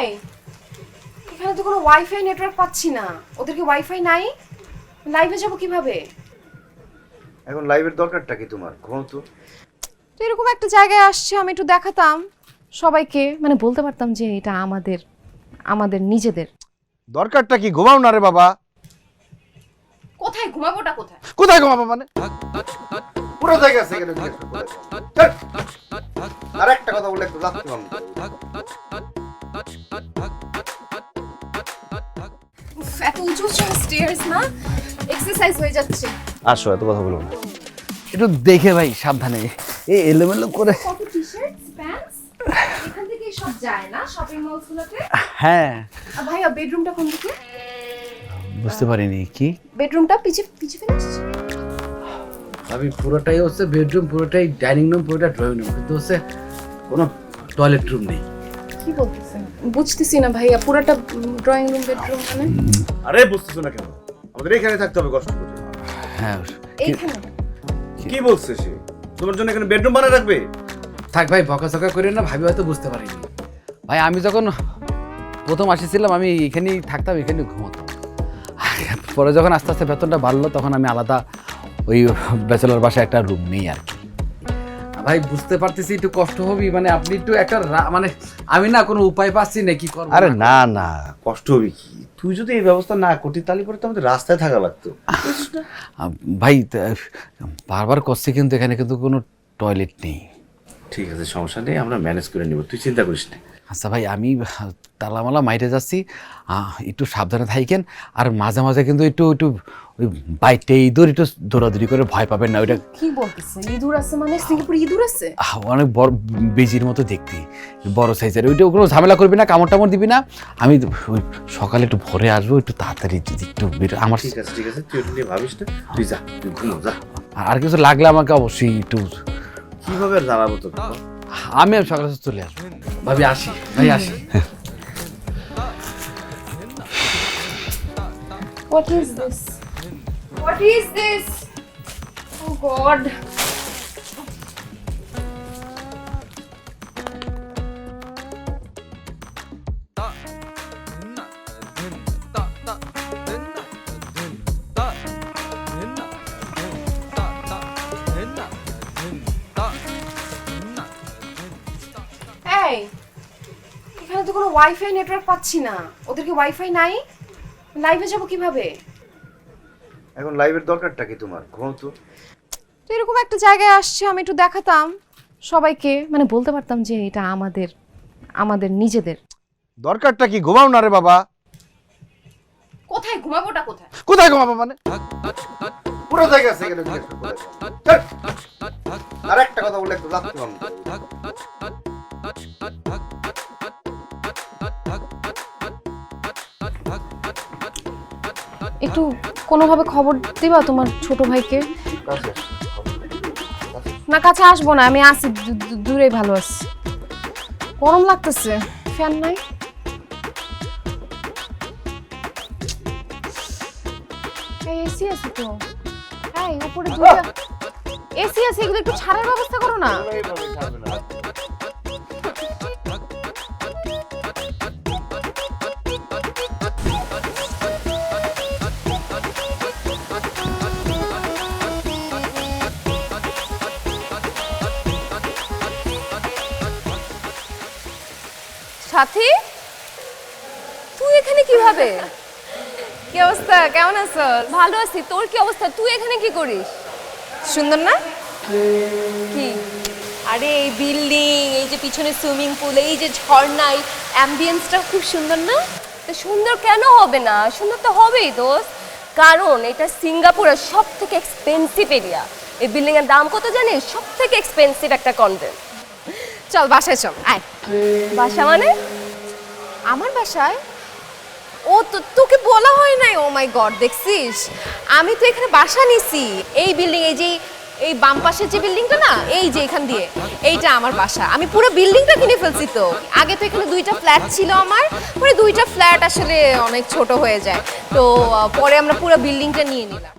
এই এখানে তো কোনো ওয়াইফাই নেটওয়ার্ক পাচ্ছি না ওদেরকে ওয়াইফাই নাই লাইভে যাব কীভাবে এখন লাইভের দরকারটা কি তোমার ঘুমাও তো তো এরকম একটা জায়গায় আসছে আমি একটু দেখাতাম সবাইকে মানে বলতে পারতাম যে এটা আমাদের আমাদের নিজেদের দরকারটা কি ঘুমাও না রে বাবা কোথায় ঘুমাবোটা কোথায় কোথায় ঘুমাবো মানে পুরো জায়গা আছে এখানে আর একটা কথা বলে একটু লাগতো আমি এত উঁচু উঁচু স্টেয়ার্স না এক্সারসাইজ হয়ে যাচ্ছে। আসো এত কথা বলব না। একটু দেখে ভাই সাবধানে। এ এলোমেলো করে কত টি-শার্ট প্যান্টস এখান থেকে সব যায় না শপিং মলগুলোতে হ্যাঁ। ভাইয়া বেডরুমটা কোন দিকে? বুঝতে পারিনি কি? বেডরুমটা পিছে পিছে ফেলেছিস আমি পুরোটাই হচ্ছে বেডরুম পুরোটাই ডাইনিং রুম পুরোটা ড্রয়িং রুম কিন্তু হচ্ছে কোনো টয়লেট রুম নেই। কি বলতেছেন? বুঝতেছি না ভাইয়া পুরোটা ড্রয়িং রুম বেডরুম মানে? আরে বুঝতেছো না কেন? আমাদের এখানে থাকতে হবে কষ্ট করে। হ্যাঁ। এইখানে? কি বলছে সে? তোমার জন্য এখানে বেডরুম বানিয়ে রাখবে? থাক ভাই বকাঝকা করে না ভাবি হয়তো বুঝতে পারিনি। ভাই আমি যখন প্রথম আসেছিলাম আমি এখানেই থাকতাম এখানেই ঘুমাতাম। পরে যখন আস্তে আস্তে বেতনটা বাড়লো তখন আমি আলাদা ওই ব্যাচেলার বাসায় একটা রুম নেই আর কি। ভাই বুঝতে পারতেছি একটু কষ্ট হবে মানে আপনি একটু একটা মানে আমি না কোনো উপায় পাচ্ছি না কি করব। আরে না না না কষ্ট হবে কি? তুই যদি এই ব্যবস্থা না করতি তাহলে পরে তো আমাদের রাস্তায় থাকা লাগতো। ভাই বারবার করছি কিন্তু এখানে কিন্তু কোনো টয়লেট নেই। ঠিক আছে সমস্যা নেই আমরা ম্যানেজ করে নিব তুই চিন্তা করিস না। আচ্ছা ভাই আমি তালামালা মাইরে যাচ্ছি একটু সাবধানে থাকেন আর মাঝে মাঝে কিন্তু একটু একটু ওই বাইটে ইঁদুর একটু দৌড়াদৌড়ি করে ভয় পাবেন না ওইটা কি বলতেছেন? ইঁদুর আছে মানে? সিঙ্গাপুর ইঁদুর আছে? আহ, অনেক বড় বেজির মতো দেখতে বড় সাইজের ওইটা কোনো ঝামেলা করবি না কামড় টামড় দিবি না আমি ওই সকালে একটু ভোরে আসব একটু তাড়াতাড়ি যদি একটু বের- আমার ঠিক আছে ঠিক আছে তুই ওটা নিয়ে ভাবিস না তুই যা তুই ঘুমো যা। আর কিছু লাগলে আমাকে অবশ্যই একটু কীভাবে দাঁড়াবো জানাব তো আমি আর সকালে চলে আসব। ভাবি আসি ভাই আসি। What is this? What is this? Oh God এখানে তো কোনো ওয়াইফাই নেটওয়ার্ক পাচ্ছি না। ওদেরকে ওয়াইফাই নাই? লাইভে যাব কীভাবে? এখন লাইভের দরকারটা কি তোমার? ঘুমাও তো। তো এরকম একটা জায়গায় আসছে আমি একটু দেখাতাম সবাইকে। মানে বলতে পারতাম যে এটা আমাদের আমাদের নিজেদের। দরকারটা কি? ঘুমাও না রে বাবা। কোথায় ঘুমাবোটা কোথায়? কোথায় ঘুমাবো মানে? পুরো জায়গা আছে এখানে জিজ্ঞেস করব। ধ্যাৎ। আর একটা কথা বলে একটু লাগতো আমি একটু কোনোভাবে খবর দিবা তোমার ছোট ভাইকে? না কাছে আসব না আমি আসি দূ- দূ- ভালো আছি। গরম লাগতেছে ফ্যান নাই? এসি আছে তো। এই উপরে এসি আছে এগুলো একটু ছাড়ার ব্যবস্থা করো না। সাথী? তুই এখানে কীভাবে? কি অবস্থা? কেমন আছো? ভালো আছি। তোর কি অবস্থা? তুই এখানে কি করিস? সুন্দর না? কি? আরে, এই বিল্ডিং, এই যে পিছনে সুইমিং পুল, এই যে ঝর্ণা, এই অ্যাম্বিয়েন্সটা খুব সুন্দর না? তো সুন্দর কেন হবে না? সুন্দর তো হবেই দোস্ত। কারণ এটা সিঙ্গাপুরের সব থেকে এক্সপেন্সিভ এরিয়া এই বিল্ডিং এর দাম কত জানিস? সব থেকে এক্সপেন্সিভ একটা কন্টেন্ট চল, বাসায় চল। আয়। বাসা মানে? আমার বাসায়? ও তো, তোকে বলা হয় নাই? ও মাই গড দেখছিস? আমি তো এখানে বাসা নিছি। এই বিল্ডিং এই যে, এই বাম পাশের যে বিল্ডিংটা না, এই যে এখান দিয়ে, এইটা আমার বাসা। আমি পুরো বিল্ডিংটা কিনে ফেলছি তো। আগে তো এখানে দুইটা ফ্ল্যাট ছিল আমার, পরে দুইটা ফ্ল্যাট আসলে অনেক ছোট হয়ে যায়। তো পরে আমরা পুরো বিল্ডিংটা নিয়ে নিলাম।